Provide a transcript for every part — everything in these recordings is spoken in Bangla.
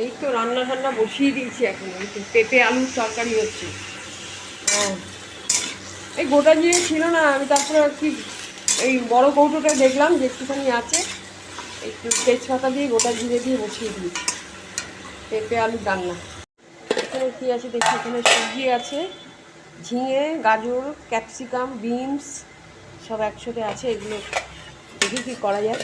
এই তো রান্না টান্না বসিয়ে দিয়েছি এখন। এই তো পেঁপে আলুর তরকারি হচ্ছে। এই গোটা জিরে ছিল না, আমি তারপরে আর কি এই বড় কৌটোটা দেখলাম যে একটুখানি আছে, একটু তেজপাতা দিয়ে গোটা জিরে দিয়ে বসিয়ে দিয়েছি। পেঁপে আলুর রান্না। এখানে কী আছে দেখি, এখানে সবজি আছে, ঝিঙে, গাজর, ক্যাপসিকাম, বিনস, সব একসাথে আছে, এগুলো দেখি কী করা যায়।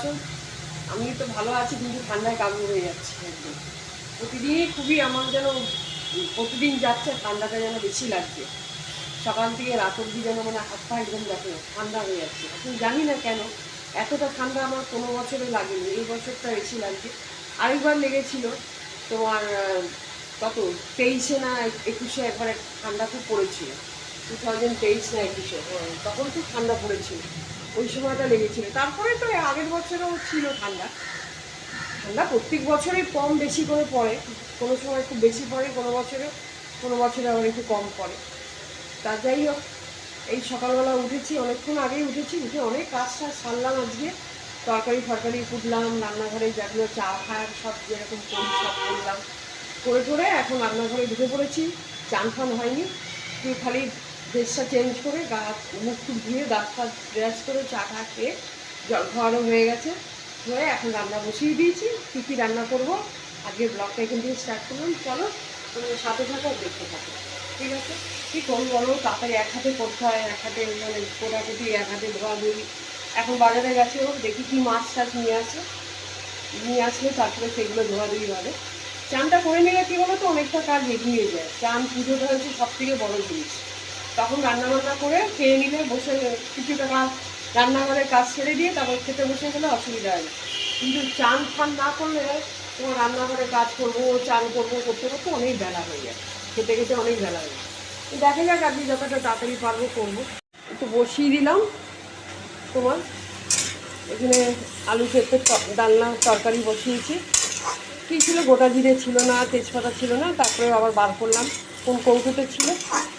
আছো আমি তো ভালো আছি কিন্তু ঠান্ডায় কাবু হয়ে যাচ্ছে একদম। প্রতিদিনই খুবই আমার যেন প্রতিদিন যাচ্ছে ঠান্ডাটা যেন বেশি লাগছে। সকাল থেকে রাত অবধি যেন মানে হাত পা একদম দেখো ঠান্ডা হয়ে যাচ্ছে। এখন জানি না কেন এতটা ঠান্ডা আমার কোনো বছরে লাগেনি এই বছরটা বেশি লাগছে। আরেকবার লেগেছিল তোমার কত তেইশে না একুশে একবার ঠান্ডা খুব পড়েছিল। টু থাউজেন্ড তেইশ না একুশে হ্যাঁ, তখন খুব ঠান্ডা পড়েছিল। ওই সময়টা লেগেছিল। তারপরে তো আগের বছরেও ছিল ঠান্ডা। ঠান্ডা প্রত্যেক বছরেই কম বেশি করে পড়ে। কোনো সময় খুব বেশি পড়ে, কোনো বছরে কোনো বছরে আবার একটু কম পড়ে। তা যাই হোক, এই সকালবেলা উঠেছি, অনেকক্ষণ আগেই উঠেছি, উঠে অনেক কাজ টাজ সারলাম আজকে। তরকারি ফরকারি কুটলাম, রান্নাঘরে যেগুলো চা খায় সব যেরকম করি, সব করলাম। করে করে এখন রান্নাঘরে ঢুকে পড়েছি। চান ফান হয়নি। তুই খালি ড্রেসটা চেঞ্জ করে গা, মুখ টুক ধুয়ে দাঁত ফাত ব্রাশ করে চা টা খেয়ে খাওয়ানো হয়ে গেছে। হয়ে এখন রান্না বসিয়ে দিয়েছি। কী কী রান্না করব? আজকে ব্লগটা এখান থেকে স্টার্ট করলাম। চলো তোমার সাথে থাকো, দেখতে থাকো। ঠিক আছে? কী করব বলো? তাড়াতাড়ি এক হাতে করতে হয়, এক হাতে মানে কোটা কোটাকুটি এক হাতে ধোয়া ধুই। এখন বাজারে গেছে ও দেখি কি মাছ টাছ নিয়ে আসে। নিয়ে আসলে তারপরে সেগুলো ধোয়াধুয়ি হবে চানটা করে নিলে কী বলো তো, অনেকটা কাজ এগিয়ে যায়। চান পুজোটা হচ্ছে সব থেকে বড় জিনিস। তখন রান্না বান্না করে খেয়ে নিলে বসে কিছুটা কাজ রান্নাঘরের কাজ ছেড়ে দিয়ে তারপর খেতে বসে গেলে অসুবিধা হয়। কিন্তু চান ফান না করলে তোমার রান্নাঘরে কাজ করব, চান করব, করতে করতে অনেক বেলা হয়ে যায়। খেতে খেতে অনেক বেলা হয়ে যায়। দেখা যাক আজকে যতটা তাড়াতাড়ি পারব করব। একটু বসিয়ে দিলাম তোমার। এখানে আলু পেঁপে ত- ডালনা তরকারি বসিয়েছি। কী ছিল? গোটা জিরে ছিল না, তেজপাতা ছিল না তারপরে আবার বার করলাম। কোন কৌটোতে ছিল?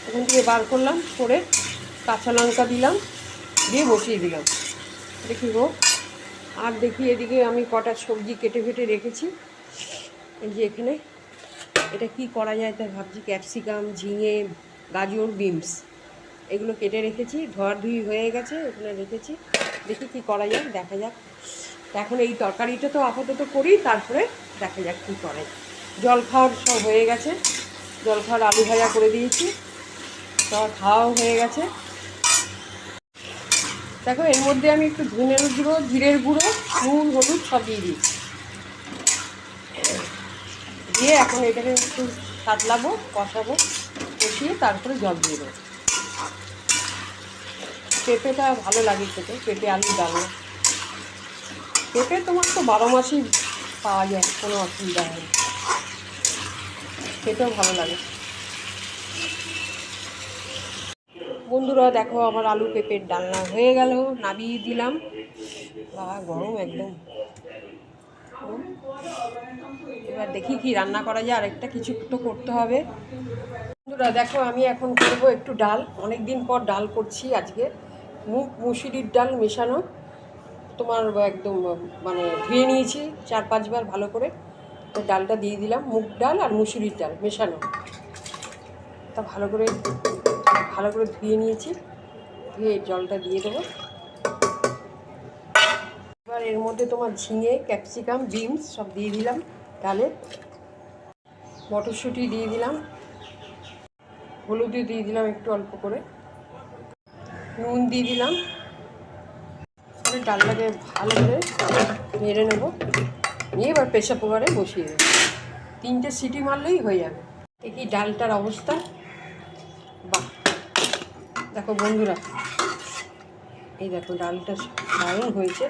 ওখান থেকে বার করলাম, করে কাঁচা লঙ্কা দিলাম, দিয়ে বসিয়ে দিলাম। দেখি গো, আর দেখি এদিকে আমি কটা সবজি কেটে ফেটে রেখেছি। এই যে এখানে, এটা কি করা যায় তাই ভাবছি, ক্যাপসিকাম, ঝিঙে, গাজর, বিনস। এগুলো কেটে রেখেছি ধোয়ার ধুই হয়ে গেছে, ওখানে রেখেছি। দেখি কি করা যায়, দেখা যাক। এখন এই তরকারিটা তো আপাতত করি, তারপরে দেখা যাক কী করে জল খাওয়ার সব হয়ে গেছে। জল খাওয়ার আলু ভাজা করে দিয়েছি। সব খাওয়াও হয়ে গেছে। দেখো, এর মধ্যে আমি একটু ধনের গুঁড়ো, জিরের গুঁড়ো, নুন, হলুদ সব দিয়ে দিয়েছি। দিয়ে এখন এটাকে একটু সাতলাবো, কষাবো, কষিয়ে তারপরে জল দিয়ে দেবো। পেঁপেটা ভালো লাগে খেতে, পেঁপে আলু ডালনা পেঁপে তোমার তো বারো মাসই পাওয়া যায়, কোনো অসুবিধা হয় খেতেও ভালো লাগে। বন্ধুরা, দেখো আমার আলু পেঁপের ডালনা হয়ে গেল নাবিয়ে দিলাম। বাবা গরম একদম। এবার দেখি কি রান্না করা যায়, আরেকটা কিছু তো করতে হবে। বন্ধুরা, দেখো আমি এখন করব একটু ডাল। অনেক দিন পর ডাল করছি আজকে। মুগ, মুসুরির ডাল মেশানো। তোমার একদম মানে ধুয়ে নিয়েছি, চার পাঁচবার ভালো করে। ডালটা দিয়ে দিলাম, মুগ ডাল আর মুসুরির ডাল মেশানো। তা ভালো করে ভালো করে ধুয়ে নিয়েছি, ধুয়ে জলটা দিয়ে দেবো। এবার এর মধ্যে তোমার ঝিঙে, ক্যাপসিকাম, বিনস সব দিয়ে দিলাম ডালে। মটরশুঁটি দিয়ে দিলাম। হলুদও দিয়ে দিলাম একটু অল্প করে। নুন দিয়ে দিলাম। ডালটাকে ভালো করে নেড়ে নেব। নিয়ে এবার প্রেশার কুকারে বসিয়ে দেবো। তিনটে সিটি মারলেই হয়ে যাবে। দেখি ডালটার অবস্থা? বাহ। দেখো বন্ধুরা, এই দেখো ডালটা দারুণ হয়েছে।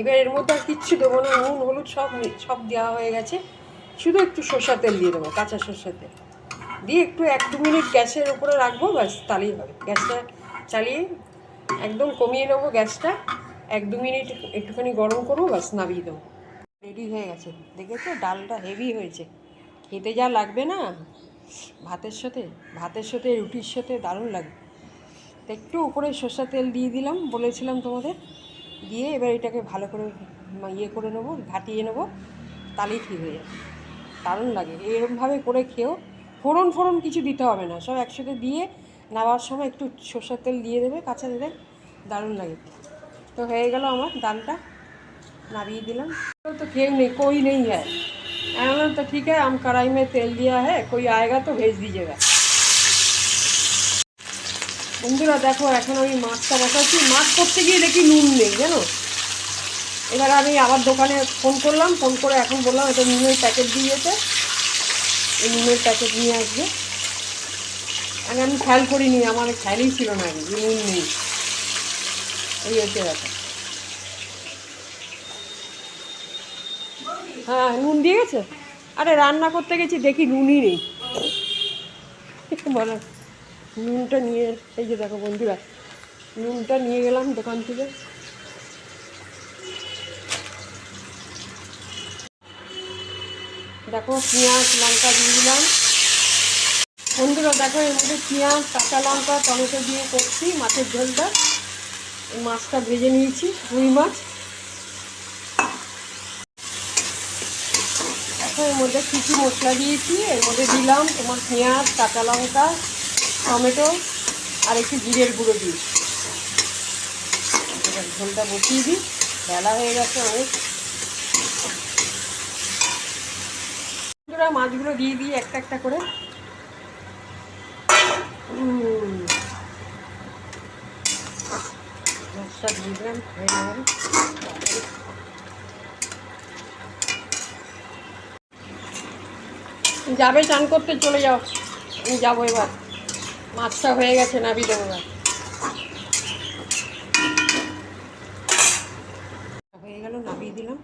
এবার এর মধ্যে আর কিচ্ছু দেবো না, নুন, হলুদ সব সব দেওয়া হয়ে গেছে। শুধু একটু সর্ষা তেল দিয়ে দেবো, কাঁচা সর্ষা তেল। দিয়ে একটু এক দু মিনিট গ্যাসের উপরে রাখব, ব্যাস, তাহলেই হবে। গ্যাসটা চালিয়ে একদম কমিয়ে নেব গ্যাসটা। এক দু মিনিট একটুখানি গরম করব, ব্যাস, নামিয়ে দেবো। রেডি হয়ে গেছে। দেখেছ? ডালটা হেভি হয়েছে। খেতে যা লাগবে না? ভাতের সাথে? ভাতের সাথে, রুটির সাথে দারুণ লাগবে। তো একটু উপরে সর্ষা তেল দিয়ে দিলাম, বলেছিলাম তোমাদের। দিয়ে এবার এটাকে ভালো করে ইয়ে করে নেব, ঘাটিয়ে নেব। তাহলেই ঠিক হয়ে যাবে। দারুণ লাগে। এরকমভাবে করে খেয়েও ফোড়ন ফোড়ন কিছু দিতে হবে না। সব একসাথে দিয়ে নামার সময় একটু সর্ষের তেল দিয়ে দেবে, কাঁচা দেবে। দারুণ লাগে। তো হয়ে গেল আমার ডালটা। नाभी दिलम तो केव नहीं कोई नहीं है मैंने तो ठीक है हम कढ़ाई में तेल दिया है कोई आएगा तो भेज दीजिएगा বন্ধুরা দেখো এখন আমি মাছটা বসাচ্ছি মাছ করতে গিয়ে দেখি নুন নেই জানো এবার আমি আবার দোকানে ফোন করলাম ফোন করে এখন বললাম এটা নুনের প্যাকেট দিয়েছে এই নুনের প্যাকেট নিয়ে আসবে মানে আমি খেয়াল করিনি আমার খেয়ালই ছিল না আগে যে নুন নেই এই হচ্ছে ব্যাপার হ্যাঁ নুন দিয়ে গেছে? আরে, রান্না করতে গেছি, দেখি নুনই নেই। বলো, নুনটা নিয়ে এই যে দেখো বন্ধুরা, নুনটা নিয়ে গেলাম দোকান থেকে। দেখো, পেঁয়াজ, লঙ্কা দিয়ে দিলাম। বন্ধুরা, দেখো, এর মধ্যে পেঁয়াজ, কাঁচা লঙ্কা, টমেটো দিয়ে করছি, মাছের ঝোলটা। মাছটা ভেজে নিয়েছি, রুই মাছ। দেখো, এর মধ্যে কী কী মশলা দিয়েছি? এর মধ্যে দিলাম তোমার পেঁয়াজ, কাঁচা লঙ্কা, টমেটো আর একটু জিরের গুঁড়ো দিয়েছি ঝোলটা বসিয়ে দিই। বেলা হয়ে গেছে অনেক। মাছগুলো দিয়ে দিই একটা একটা করে। মাছটা দিয়ে দিলাম, হয়ে গেল। যাবে, চান করতে চলে যাও। আমি যাব এবার। মাছটা হয়ে গেছে নাবি দেবো এবার। হয়ে গেল, নাবিয়ে দিলাম।